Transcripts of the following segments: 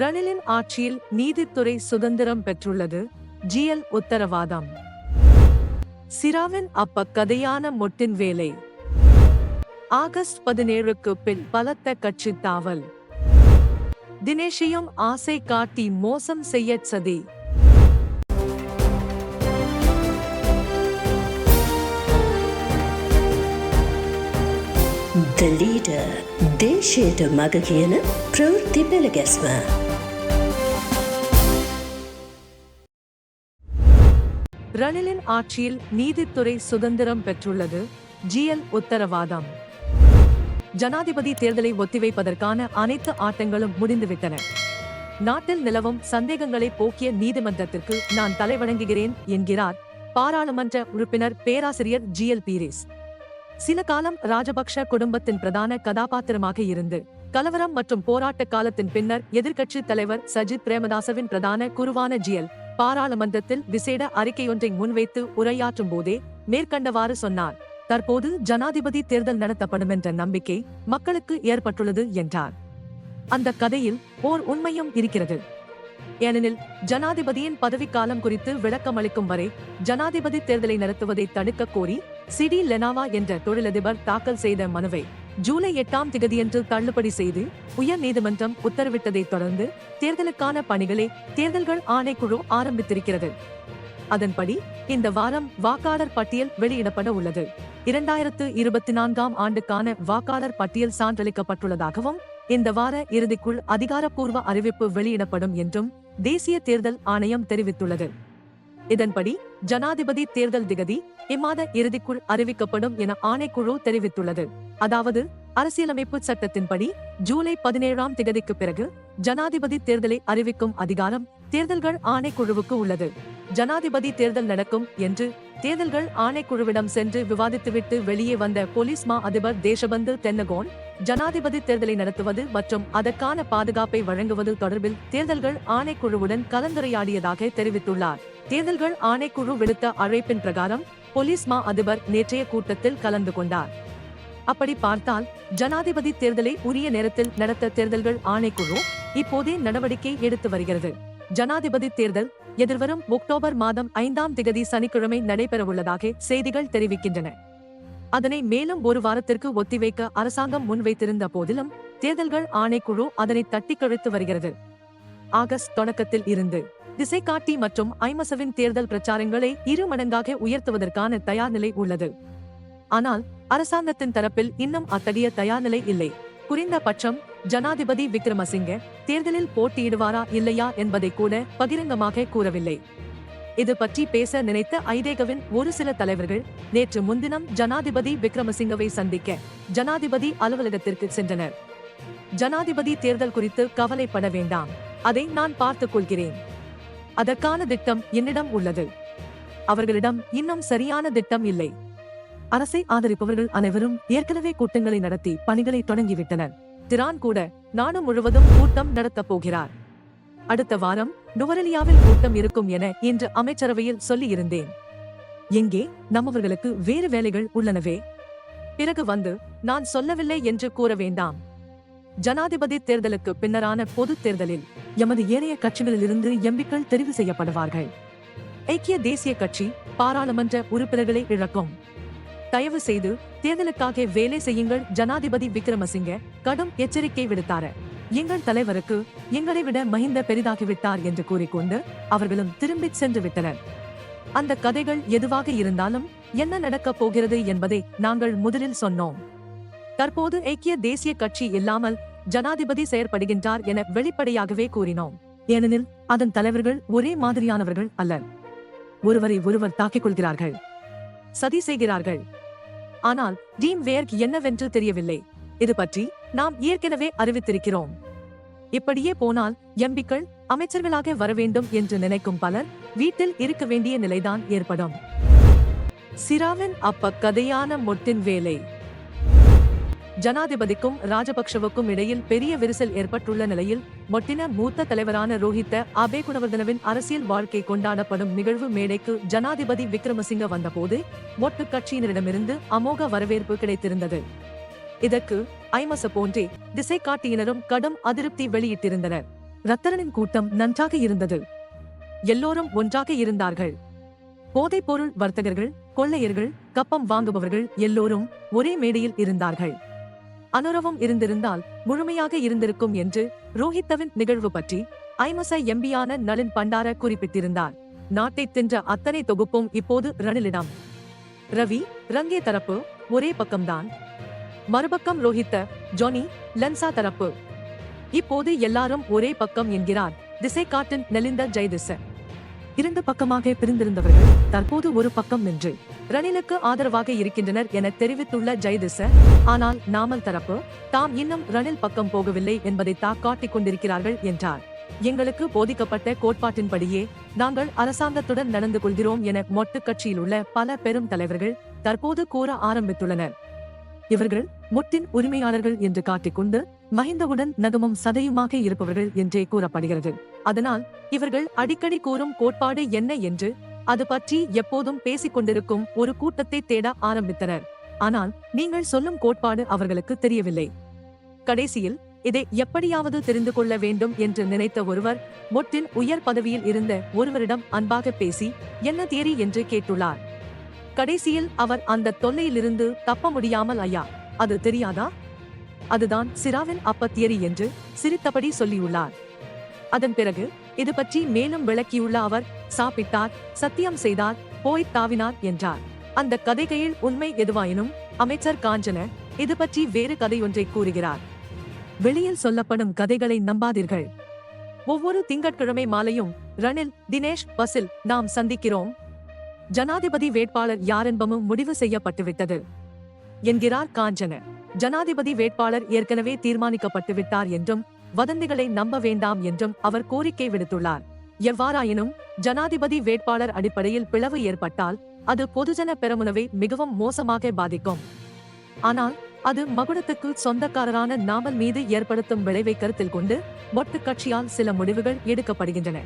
ரணிலின் ஆட்சியில் நீதித்துறை சுதந்திரம் பெற்றுள்ளது. ஜிஎல் உத்தரவாதம். சிராவின் அப்பக்கதையான மொட்டின் வேலை. ஆகஸ்ட் பதினேழுக்கு பின் பலத்த கட்சி தாவல். தினேஷையும் ஆசை காட்டி மோசம் செய்ய சதி. The leader, they share the magagana, Pravti Belagazma. ரணிலின் ஆட்சியில் நீதித்துறை சுதந்திரம் பெற்றுள்ளது. ஜிஎல் உத்தரவாதம். ஜனாதிபதி தேர்தலை ஒத்திவைப்பதற்கான அனைத்து ஆட்டங்களும் முடிந்துவிட்டன. நாட்டில் நிலவும் சந்தேகங்களை போக்கிய நீதிமன்றத்திற்கு நான் தலைவணங்குகிறேன் என்கிறார் பாராளுமன்ற உறுப்பினர் பேராசிரியர் ஜிஎல் பீரிஸ். சில காலம் ராஜபக்ஷ குடும்பத்தின் பிரதான கதாபாத்திரமாக இருந்து கலவரம் மற்றும் போராட்ட காலத்தின் பின்னர் எதிர்க்கட்சி தலைவர் சஜித் பிரேமதாசவின் பிரதான குருவான ஜிஎல் பாராளுமன்றத்தில் விசேட அறிக்கையொன்றை முன்வைத்து உரையாற்றும் போதே மேற்கண்டவாறு சொன்னார். தற்போது ஜனாதிபதி தேர்தல் நடத்தப்படும் என்ற நம்பிக்கை மக்களுக்கு ஏற்பட்டுள்ளது என்றார். அந்த கதையில் ஓர் உண்மையும் இருக்கிறது. ஏனெனில் ஜனாதிபதியின் பதவிக்காலம் குறித்து விளக்கமளிக்கும் வரை ஜனாதிபதி தேர்தலை நடத்துவதை தடுக்க கோரி சிடி லெனாவா என்ற தொழிலதிபர் தாக்கல் செய்த மனுவை ஜூலை எட்டாம் திகதியன்று தள்ளுபடி செய்து உயர் நீதிமன்றம் உத்தரவிட்டதைத் தொடர்ந்து தேர்தலுக்கான பணிகளை தேர்தல்கள் ஆணைக்குழு ஆரம்பித்திருக்கிறது. அதன்படி இந்த வாரம் வாக்காளர் பட்டியல் வெளியிடப்பட உள்ளது. இரண்டாயிரத்து இருபத்தி நான்காம் ஆண்டுக்கான வாக்காளர் பட்டியல் சான்றளிக்கப்பட்டுள்ளதாகவும் இந்த வார இறுதிக்குள் அதிகாரப்பூர்வ அறிவிப்பு வெளியிடப்படும் என்றும் தேசிய தேர்தல் ஆணையம் தெரிவித்துள்ளது. இதன்படி ஜனாதிபதி தேர்தல் திகதி இம்மாத இறுதிக்குள் அறிவிக்கப்படும் என ஆணைக்குழு தெரிவித்துள்ளது. அதாவது அரசியலமைப்பு சட்டத்தின்படி ஜூலை பதினேழாம் திகதிக்கு பிறகு ஜனாதிபதி தேர்தலை அறிவிக்கும் அதிகாரம் தேர்தல்கள் ஆணைக்குழுவுக்கு உள்ளது. ஜனாதிபதி தேர்தல் நடக்கும் என்று தேர்தல்கள் ஆணைக்குழுவிடம் சென்று விவாதித்துவிட்டு வெளியே வந்த போலீஸ் மா அதிபர் தேசபந்து தென்னகோன் ஜனாதிபதி தேர்தலை நடத்துவது மற்றும் அதற்கான பாதுகாப்பை வழங்குவது தொடர்பில் தேர்தல்கள் ஆணைக்குழுவுடன் கலந்துரையாடியதாக தெரிவித்துள்ளார். தேர்தல்கள் ஆணைக்குழு விடுத்த அழைப்பின் பிரகாரம் போலீஸ் மா அதிபர் நேற்றைய கூட்டத்தில் கலந்து கொண்டார். அப்படி பார்த்தால் ஜனாதிபதி தேர்தலை உரிய நேரத்தில் நடத்த தேர்தல்கள் ஆணைக்குழு இப்போதே நடவடிக்கை எடுத்து வருகிறது. ஜனாதிபதி தேர்தல் எதிர்வரும் அக்டோபர் மாதம் ஐந்தாம் திகதி சனிக்கிழமை நடைபெறவுள்ளதாக செய்திகள் தெரிவிக்கின்றன. அதனை மேலும் ஒரு வாரத்திற்கு ஒத்திவைக்க அரசாங்கம் முன்வைத்திருந்த போதிலும் தேர்தல்கள் ஆணைக்குழு அதனை தட்டி கழித்து வருகிறது. ஆகஸ்ட் தொடக்கத்தில் இருந்து திசை காட்டி மற்றும் ஐமசவின் தேர்தல் பிரச்சாரங்களை இரு மடங்காக உயர்த்துவதற்கான தயார் நிலை உள்ளது. ஆனால் அரசாங்கத்தின் தரப்பில் இன்னும் அத்தகைய தயார் நிலை இல்லை. குறைந்தபட்சம் ஜனாதிபதி விக்ரமசிங்க தேர்தலில் போட்டியிடுவாரா இல்லையா என்பதை கூட பகிரங்கமாக கூறவில்லை. இது பற்றி பேச நினைத்த ஐதேகவின் ஒரு சில தலைவர்கள் நேற்று முன்தினம் ஜனாதிபதி விக்ரமசிங்கவை சந்திக்க ஜனாதிபதி அலுவலகத்திற்கு சென்றனர். ஜனாதிபதி தேர்தல் குறித்து கவலைப்பட வேண்டாம். அதை நான் பார்த்துக் கொள்கிறேன் அதற்கான திட்டம் என்னிடம் உள்ளது. அவர்களிடம் இன்னும் சரியான திட்டம் இல்லை. அரசை ஆதரிப்பவர்கள் அனைவரும் ஏற்கனவே கூட்டங்களை நடத்தி பணிகளை தொடங்கிவிட்டனர். திரான் கூட நாடு முழுவதும் கூட்டம் நடத்தப் போகிறார். அடுத்த வாரம் நுவரலியாவில் கூட்டம் இருக்கும் என இன்று அமைச்சரவையில் சொல்லியிருந்தேன். எங்கே? நம்மவர்களுக்கு வேறு வேலைகள் உள்ளனவே. பிறகு வந்து நான் சொல்லவில்லை என்று கூற வேண்டாம். ஜனாதிபதி தேர்தலுக்கு பின்னரான பொதுத் தேர்தலில் எமது ஏனைய கட்சிகளிலிருந்து எம்பிக்கள் தெரிவு செய்யப்படுவார்கள். ஐக்கிய தேசிய கட்சி பாராளுமன்ற உறுப்பினர்களை இழக்கும். தயவு செய்து தேர்தலுக்காக வேலை செய்யுங்கள் ஜனாதிபதி விக்ரமசிங்க. கடும் எச்சரிக்கை விடுத்தார். எங்கள் தலைவருக்கு எங்களை விட மஹிந்த பெரிதாகிவிட்டார் என்று கூறிக்கொண்டு அவர்களும் திரும்பி சென்று விட்டனர். அந்த கதைகள் எதுவாக இருந்தாலும் என்ன நடக்கப் போகிறது என்பதை நாங்கள் முதலில் சொன்னோம். தற்போது ஐக்கிய தேசிய கட்சி இல்லாமல் ஜனாதிபதி செயற்படுகின்றார் என வெளிப்படையாகவே கூறினோம். ஏனெனில் அதன் தலைவர்கள் ஒரே மாதிரியானவர்கள் அல்லர் ஒருவரை ஒருவர் தாக்கிக் கொள்கிறார்கள். சதி செய்கிறார்கள் ஆனால் டீம் வேர்க் என்னவென்று தெரியவில்லை. இது பற்றி நாம் ஏற்கனவே அறிவித்திருக்கிறோம். இப்படியே போனால் எம்பிக்கள் அமைச்சர்களாக வர வேண்டும் என்று நினைக்கும் பலர் வீட்டில் இருக்க வேண்டிய நிலைதான் ஏற்படும். சிராவின் அப்ப கதையான மொட்டின் வேலை. ஜனாதிபதிக்கும் ராஜபக்ஷவுக்கும் இடையில் பெரிய விரிசல் ஏற்பட்டுள்ள நிலையில் மொட்டின மூத்த தலைவரான ரோஹித்த அபே குணவர்தனவின் அரசியல் வாழ்க்கை கொண்டாடப்படும் நிகழ்வு மேடைக்கு ஜனாதிபதி விக்ரமசிங்க வந்தபோது மொட்டு கட்சியினரிடமிருந்து அமோக வரவேற்பு கிடைத்திருந்தது. இதற்கு ஐமச போன்றே திசை காட்டியினரும் கடும் அதிருப்தி வெளியிட்டிருந்தனர். ரத்தரனின் கூட்டம் நன்றாக இருந்தது. எல்லோரும் ஒன்றாக இருந்தார்கள். போதைப்பொருள் வர்த்தகர்கள் கொள்ளையர்கள் கப்பம் வாங்குபவர்கள் எல்லோரும் ஒரே மேடையில் இருந்தார்கள். அனுரவம் இருந்திருந்தால் முழுமையாக இருந்திருக்கும் என்று ரோஹித்தவின் நிகழ்வு பற்றி ஐமசை எம்பியான நளின் பண்டார குறிப்பிட்டிருந்தார். நாட்டை தின்ற அத்தனை தொகுப்பும் இப்போது ரணிலிடம். ரவி ரங்கே தரப்பு ஒரே பக்கம்தான். மறுபக்கம் ரோஹித்த ஜொனி லன்சா தரப்பு. இப்போது எல்லாரும் ஒரே பக்கம் என்கிறார் திசை காட்டின் நெலிந்த ஜெயதிச. இரண்டு பக்கமாக பிரிந்திருந்தவர்கள் தற்போது ஒரு பக்கம் நின்று ரணிலுக்கு ஆதரவாக இருக்கின்றனர் என தெரிவித்துள்ள ஜெயதிச ஆனால் நாமல் தரப்பு தாம் இன்னும் ரணில் பக்கம் போகவில்லை என்பதை தா காட்டிக் கொண்டிருக்கிறார்கள் என்றார். எங்களுக்கு போதிக்கப்பட்ட கோட்பாட்டின்படியே நாங்கள் அரசாங்கத்துடன் நடந்து கொள்கிறோம் என மொட்டு கட்சியில் உள்ள பல பெரும் தலைவர்கள் தற்போது கூற ஆரம்பித்துள்ளனர். இவர்கள் முட்டின் உரிமையாளர்கள் என்று காட்டிக்கொண்டு மஹிந்தவுடன் நகமும் சதையுமாக இருப்பவர்கள் என்றே கூறப்படுகிறது. அதனால் இவர்கள் அடிக்கடி கூறும் கோட்பாடு என்ன என்று அது பற்றி எப்போதும் பேசிக் கொண்டிருக்கும் ஒரு கூட்டத்தை தேட ஆரம்பித்தனர். ஆனால் நீங்கள் சொல்லும் கோட்பாடு அவர்களுக்கு தெரியவில்லை. கடைசியில் இதை எப்படியாவது தெரிந்து கொள்ள வேண்டும் என்று நினைத்த ஒருவர் மொட்டின் உயர் பதவியில் இருந்த ஒருவரிடம் அன்பாக பேசி என்ன தேரி? என்று கேட்டுள்ளார். கடைசியில் அவர் அந்த தொல்லையிலிருந்து தப்ப முடியாமல் ஐயா அது தெரியாதா? அதுதான் சிராவின் அப்ப தியரி என்று சிரித்தபடி சொல்லியுள்ளார். அதன் பிறகு இது பற்றி மேலும் விளக்கியுள்ள அவர் சாப்பிட்டார் சத்தியம் செய்தார் போய் தாவினார் என்றார். அந்த கதைகையில் உண்மை எதுவாயினும் அமைச்சர் காஞ்சன இது பற்றி வேறு கதையொன்றை கூறுகிறார். வெளியில் சொல்லப்படும் கதைகளை நம்பாதீர்கள். ஒவ்வொரு திங்கட்கிழமை மாலையும் ரணில் தினேஷ் பசில் நாம் சந்திக்கிறோம். ஜனாதிபதி வேட்பாளர் யாரென்பமும் முடிவு செய்யப்பட்டுவிட்டது. என்கிறார் காஞ்சன. ஜனாதிபதி வேட்பாளர் ஏற்கனவே தீர்மானிக்கப்பட்டு விட்டார் என்றும் வதந்திகளை நம்ப வேண்டாம் என்றும் அவர் கோரிக்கை விடுத்துள்ளார். எவ்வாறாயினும் ஜனாதிபதி வேட்பாளர் அடிப்படையில் பிளவு ஏற்பட்டால் அது பொதுஜன பெரமுனவை மிகவும் மோசமாக பாதிக்கும். ஆனால் அது மகுடத்துக்கு சொந்தக்காரரான நாமல் மீது ஏற்படுத்தும் விளைவை கருத்தில் கொண்டு மொட்டு கட்சியால் சில முடிவுகள் எடுக்கப்படுகின்றன.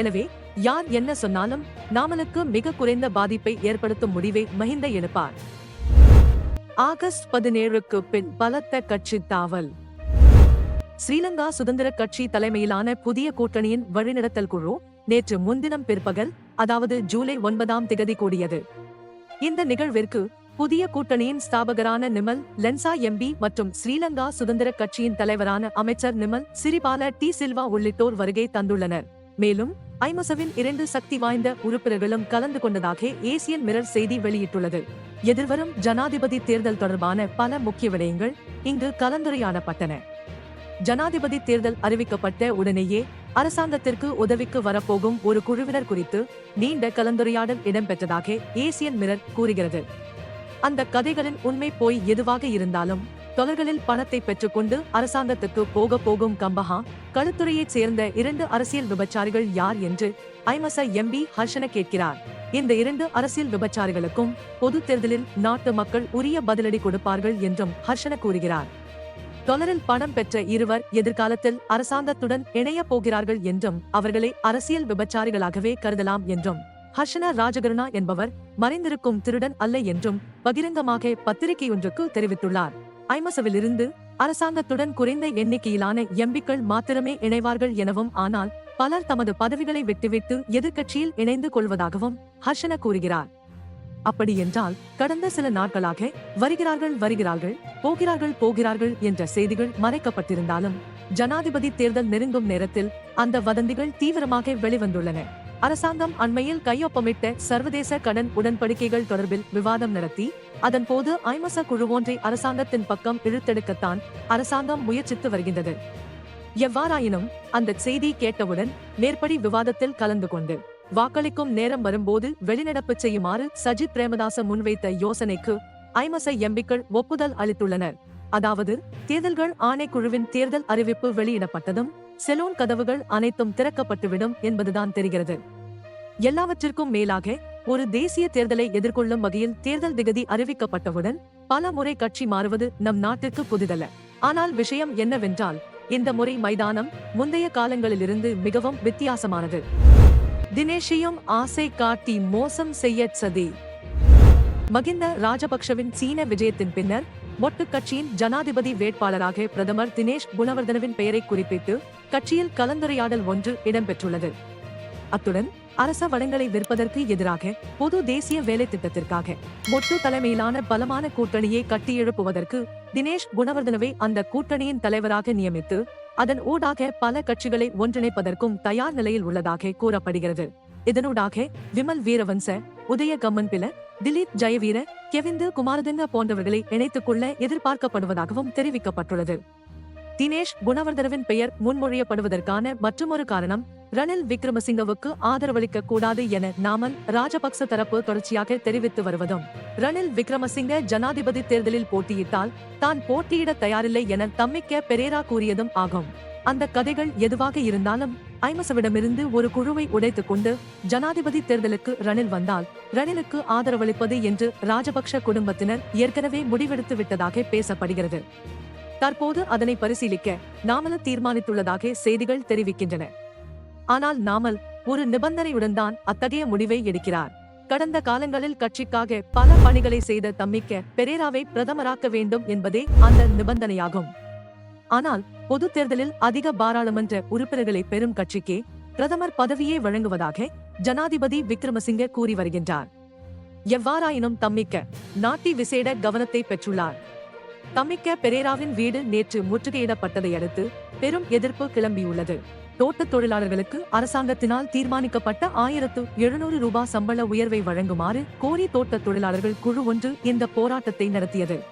எனவே யார் என்ன சொன்னாலும் நாமலுக்கு மிக குறைந்த பாதிப்பை ஏற்படுத்தும் முடிவை மஹிந்த எடுப்பார் ஆகஸ்ட் பதினேழுக்கு பின் பலத்த கட்சி தாவல். ஸ்ரீலங்கா சுதந்திர கட்சி தலைமையிலான புதிய கூட்டணியின் வழிநடத்தல் குழு நேற்று முன்தினம் பிற்பகல் அதாவது ஜூலை ஒன்பதாம் திகதி கூடியது. இந்த நிகழ்விற்கு புதிய கூட்டணியின் ஸ்தாபகரான நிமல் லென்சா எம்பி மற்றும் ஸ்ரீலங்கா சுதந்திர கட்சியின் தலைவரான அமைச்சர் நிமல் சிறிபால டி சில்வா உள்ளிட்டோர் வருகை தந்துள்ளனர். மேலும் ஐமசவின் இரண்டு சக்தி வாய்ந்த உறுப்பினர்களும் கலந்து கொண்டதாக ஏசியன் மிரர் செய்தி வெளியிட்டுள்ளது. எதிர்வரும் ஜனாதிபதி தேர்தல் தொடர்பான பல முக்கிய விடயங்கள் இங்கு கலந்துரையாடப்பட்டன. ஜனாதிபதி தேர்தல் அறிவிக்கப்பட்ட உடனேயே அரசாங்கத்திற்கு உதவிக்கு வரப்போகும் ஒரு குழுவினர் குறித்து நீண்ட கலந்துரையாடல் இடம்பெற்றதாக ஏசியன் மிரர் கூறுகிறது. அந்த கதைகளின் உண்மை போய் எதுவாக இருந்தாலும் தொடர்களில் பணத்தை பெற்றுக்கொண்டு அரசாங்கத்துக்கு போக போகும் கம்பஹா களுத்துறையைச் சேர்ந்த இரண்டு அரசியல் விபச்சாரிகள் யார் என்று ஐமச எம்பி ஹர்ஷன கேட்கிறார். இந்த இரண்டு அரசியல் விபச்சாரிகளுக்கும் பொது தேர்தலில் நாட்டு மக்கள் உரிய பதிலடி கொடுப்பார்கள் என்றும் ஹர்ஷன கூறுகிறார். தொடரில் பணம் பெற்ற இருவர் எதிர்காலத்தில் அரசாங்கத்துடன் இணையப் போகிறார்கள் என்றும் அவர்களை அரசியல் விபச்சாரிகளாகவே கருதலாம் என்றும். ஹர்ஷனா ராஜகருணா என்பவர் மறைந்திருக்கும் திருடன் அல்ல என்றும் பகிரங்கமாக பத்திரிகையொன்றுக்கு தெரிவித்துள்ளார். ஐமசவிலிருந்து அரசாங்கத்துடன் குறைந்த எண்ணிக்கையிலான எம்பிக்கள் மாத்திரமே இணைவார்கள் எனவும் ஆனால் பலர் தமது பதவிகளை விட்டுவிட்டு எதிர்க்கட்சியில் இணைந்து கொள்வதாகவும் ஹர்ஷன கூறுகிறார். அப்படி என்றால் கடந்த சில நாட்களாக வருகிறார்கள் வருகிறார்கள் போகிறார்கள் போகிறார்கள் என்ற செய்திகள் மறைக்கப்பட்டிருந்தாலும் ஜனாதிபதி தேர்தல் நெருங்கும் நேரத்தில் அந்த வதந்திகள் தீவிரமாக வெளிவந்துள்ளன. அரசாங்கம் அண்மையில் கையொப்பமிட்ட சர்வதேச கடன் உடன்படிக்கைகள் தொடர்பில் விவாதம் நடத்தி அதன் போது ஐமச குழு ஒன்றை அரசாங்கத்தின் பக்கம் இழுத்தெடுக்கத்தான் அரசாங்கம் முயற்சித்து வருகின்றது. எவ்வாறாயினும் அந்த செய்தி கேட்டவுடன் மேற்படி விவாதத்தில் கலந்து கொண்டு வாக்களிக்கும் நேரம் வரும்போது வெளிநடப்பு செய்யுமாறு சஜித் பிரேமதாச முன்வைத்த யோசனைக்கு ஐமசை எம்பிக்கள் ஒப்புதல் அளித்துள்ளனர். அதாவது தேர்தல்கள் ஆணைக்குழுவின் தேர்தல் அறிவிப்பு வெளியிடப்பட்டதும் செலூன் கதவுகள் அனைத்தும் திறக்கப்பட்டுவிடும் என்பதுதான் தெரிகிறது. எல்லாவற்றிற்கும் மேலாக ஒரு தேசிய தேர்தலை எதிர்கொள்ளும் வகையில் தேர்தல் திகதி அறிவிக்கப்பட்டவுடன் பல முறை கட்சி மாறுவது நம் நாட்டிற்கு புதிதல்ல. ஆனால் விஷயம் என்னவென்றால் இந்த முறை மைதானம் முந்தைய காலங்களிலிருந்து மிகவும் வித்தியாசமானது. தினேஷையும் ஆசை காட்டி மோசம் செய்ய சதி. மகிந்த ராஜபக்ஷவின் சீன விஜயத்தின் பின்னர் மொட்டு கட்சியின் ஜனாதிபதி வேட்பாளராக பிரதமர் தினேஷ் குணவர்தனவின் பெயரை குறிப்பிட்டு கட்சியில் கலந்துரையாடல் ஒன்று இடம்பெற்றுள்ளது. அத்துடன் அரச வளங்களை விற்பதற்கு எதிராக பொது தேசிய வேலை திட்டத்திற்காக மொட்டு தலைமையிலான பலமான கூட்டணியை கட்டியெழுப்புவதற்கு தினேஷ் குணவர்தனவை அந்த கூட்டணியின் தலைவராக நியமித்து அதன் ஊடாக பல கட்சிகளை ஒன்றிணைப்பதற்கும் தயார் நிலையில் உள்ளதாக கூறப்படுகிறது. இதனூடாக விமல் வீரவன்ச உதய கம்மன்பில திலீப் ஜெயவீர கெவிந்து குமாரதிங்க போன்றவர்களை இணைத்துக் கொள்ள எதிர்பார்க்கப்படுவதாகவும் தெரிவிக்கப்பட்டுள்ளது. தினேஷ் குணவர்தனவின் பெயர் முன்மொழியப்படுவதற்கான மற்றுமொரு காரணம் ரணில் விக்ரமசிங்கவுக்கு ஆதரவளிக்க கூடாது என நாமல் ராஜபக்ச தரப்பு தொடர்ச்சியாக தெரிவித்து வருவதும் ரணில் விக்ரமசிங்க ஜனாதிபதி தேர்தலில் போட்டியிட்டால் தான் போட்டியிட தயாரில்லை என தம்மிக்க பெரேரா கூறியதும் ஆகும். அந்த கதைகள் எதுவாக இருந்தாலும் ஐமசவிடமிருந்து ஒரு குழுவை உடைத்துக் கொண்டு ஜனாதிபதி தேர்தலுக்கு ரணில் வந்தால் ரணிலுக்கு ஆதரவளிப்பது என்று ராஜபக்ஷ குடும்பத்தினர் ஏற்கனவே முடிவெடுத்து விட்டதாக பேசப்படுகிறது. தற்போது அதனை பரிசீலிக்க நாமல தீர்மானித்துள்ளதாக செய்திகள் தெரிவிக்கின்றன. ஆனால் நாமல் ஒரு நிபந்தனையுடன் தான் அத்தகைய முடிவை எடுக்கிறார். கடந்த காலங்களில் கட்சிக்காக பல பணிகளை செய்த தம்மிக்க பெரேராவை பிரதமராக்க வேண்டும் என்பதே அந்த நிபந்தனையாகும். ஆனால் பொது தேர்தலில் அதிக பாராளுமன்ற உறுப்பினர்களை பெறும் கட்சிக்கே பிரதமர் பதவியே வழங்குவதாக ஜனாதிபதி விக்ரமசிங்க கூறி வருகின்றார். எவ்வாறாயினும் தம்மிக்க நாட்டி விசேட கவனத்தை பெற்றுள்ளார். தமிக்க பெரேராவின் வீடு நேற்று முற்றுகையிடப்பட்டதை அடுத்து பெரும் எதிர்ப்பு கிளம்பியுள்ளது. தோட்டத் தொழிலாளர்களுக்கு அரசாங்கத்தினால் தீர்மானிக்கப்பட்ட ஆயிரத்து எழுநூறு ரூபாய் சம்பள உயர்வை வழங்குமாறு கோரி தோட்டத் தொழிலாளர்கள் குழு ஒன்று இந்த போராட்டத்தை நடத்தியது.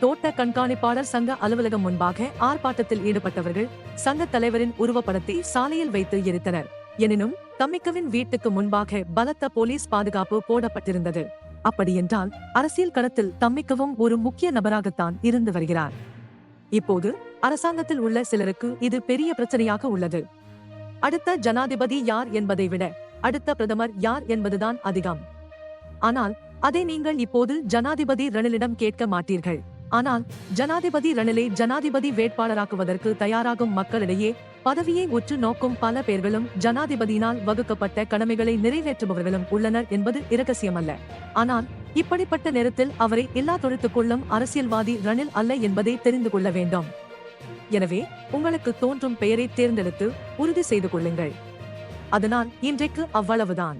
தோட்ட கண்காணிப்பாளர் சங்க அலுவலகம் முன்பாக ஆர்ப்பாட்டத்தில் ஈடுபட்டவர்கள் சங்க தலைவரின் உருவப்படத்தை சாலையில் வைத்து எரித்தனர். எனினும் தமிக்கவின் வீட்டுக்கு முன்பாக பலத்த போலீஸ் பாதுகாப்பு போடப்பட்டிருந்தது. அப்படியென்றால் அரசியல் களத்தில் தம்மிக்கவும் ஒரு முக்கிய நபராகத்தான் இருந்து வருகிறார். இப்போது அரசாங்கத்தில் உள்ள சிலருக்கு இது பெரிய பிரச்சனையாக உள்ளது. அடுத்த ஜனாதிபதி யார் என்பதை விட அடுத்த பிரதமர் யார் என்பதுதான் அதிகம். ஆனால் அதை நீங்கள் இப்போது ஜனாதிபதி ரணிலிடம் கேட்க மாட்டீர்கள். ஆனால் ஜனாதிபதி ரணிலை ஜனாதிபதி வேட்பாளராக்குவதற்கு தயாராகும் மக்களிடையே பதவியை உற்று நோக்கும் பல பேர்களும் ஜனாதிபதியினால் வகுக்கப்பட்ட கடமைகளை நிறைவேற்றுபவர்களும் உள்ளனர் என்பது இரகசியமல்ல. ஆனால் இப்படிப்பட்ட நேரத்தில் அவரை எல்லா தொழித்துக்குள்ளும் அரசியல்வாதி ரணில் அல்ல என்பதை தெரிந்து கொள்ள வேண்டும். எனவே உங்களுக்கு தோன்றும் பெயரை தேர்ந்தெடுத்து உறுதி செய்து கொள்ளுங்கள். அதனால் இன்றைக்கு அவ்வளவுதான்.